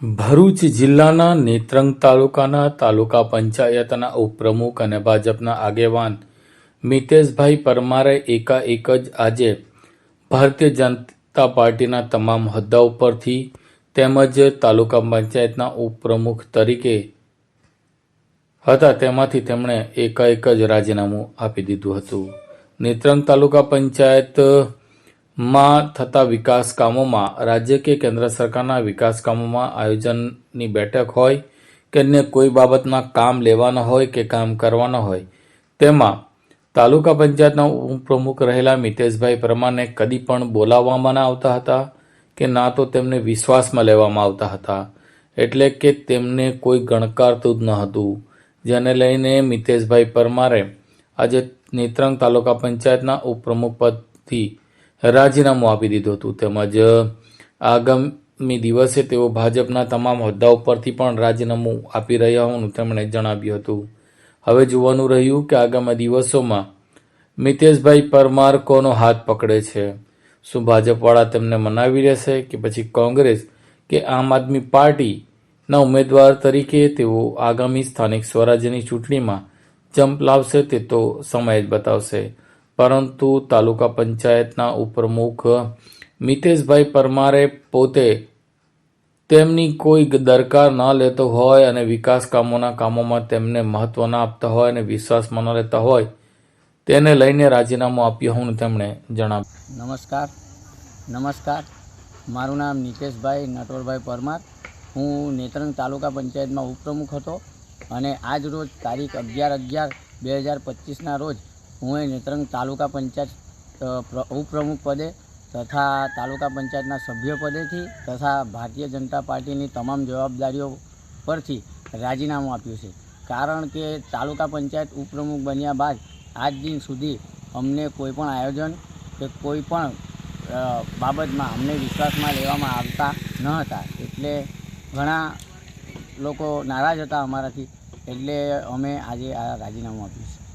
ભરૂચ જિલ્લાના નેત્રંગ તાલુકાના તાલુકા પંચાયતના ઉપપ્રમુખ અને ભાજપના આગેવાન મિતેશભાઈ પરમારે એકાએક જ આજે ભારતીય જનતા પાર્ટીના તમામ હોદ્દા ઉપરથી તેમજ તાલુકા પંચાયતના ઉપપ્રમુખ તરીકે હતા. તેમાંથી તેમણે એકાએક જ રાજીનામું આપી દીધું હતું. નેત્રંગ તાલુકા પંચાયતમાં થતા વિકાસ કામોમાં રાજ્ય કે કેન્દ્ર સરકારના વિકાસ કામોમાં આયોજનની બેઠક હોય કે અન્ય કોઈ બાબતના કામ લેવાના હોય કે કામ કરવાના હોય, તેમાં તાલુકા પંચાયતના ઉપપ્રમુખ રહેલા મિતેશભાઈ પરમારને કદી પણ બોલાવવામાં ના આવતા હતા કે ના તો તેમને વિશ્વાસમાં લેવામાં આવતા હતા, એટલે કે તેમને કોઈ ગણકારતું જ ન હતું. જેને લઈને મિતેશભાઈ પરમારે આજે નેત્રંગ તાલુકા પંચાયતના ઉપપ્રમુખ પદથી રાજીનામું આપી દીધું હતું. તેમજ, આગામી દિવસે તેઓ ભાજપના તમામ હોદ્દા ઉપરથી પણ રાજીનામું આપી રહ્યા હોવાનું તેમણે જણાવ્યું હતું. હવે જોવાનું રહ્યું કે આગામી દિવસોમાં મિતેશભાઈ પરમાર કોનો હાથ પકડે છે? શું ભાજપવાળા તેમને મનાવી રહેશે કે પછી કોંગ્રેસ કે આમ આદમી પાર્ટીના ઉમેદવાર તરીકે તેઓ આગામી સ્થાનિક સ્વરાજ્યની ચૂંટણીમાં જંપ લાવશે તે તો સમય જ બતાવશે. પરંતુ તાલુકા પંચાયતના ઉપપ્રમુખ મિતેશભાઈ પરમારે પોતે તેમની કોઈ દરકાર ન લેતો હોય અને વિકાસ કામોના કામોમાં તેમને મહત્વ ન આપતા હોય અને વિશ્વાસમાં ન લેતા હોય, તેને લઈને રાજીનામું આપ્યું હોવાનું તેમણે જણાવ્યું. નમસ્કાર. નમસ્કાર. મારું નામ નિતેશભાઈ નટવરભાઈ પરમાર. હું નેત્રંગ તાલુકા પંચાયતમાં ઉપપ્રમુખ હતો અને આજ રોજ તારીખ અગિયાર અગિયાર બે હજાર પચીસના રોજ હું એ નેત્રંગ તાલુકા પંચાયત ઉપપ્રમુખ પદે તથા તાલુકા પંચાયતના સભ્ય પદેથી તથા ભારતીય જનતા પાર્ટીની તમામ જવાબદારીઓ પરથી રાજીનામું આપ્યું છે. કારણ કે તાલુકા પંચાયત ઉપપ્રમુખ બન્યા બાદ આજ દિન સુધી અમને કોઈપણ આયોજન કે કોઈપણ બાબતમાં અમને વિશ્વાસમાં લેવામાં આવતા ન હતા. એટલે ઘણા લોકો નારાજ હતા અમારાથી. એટલે અમે આજે આ રાજીનામું આપ્યું છે.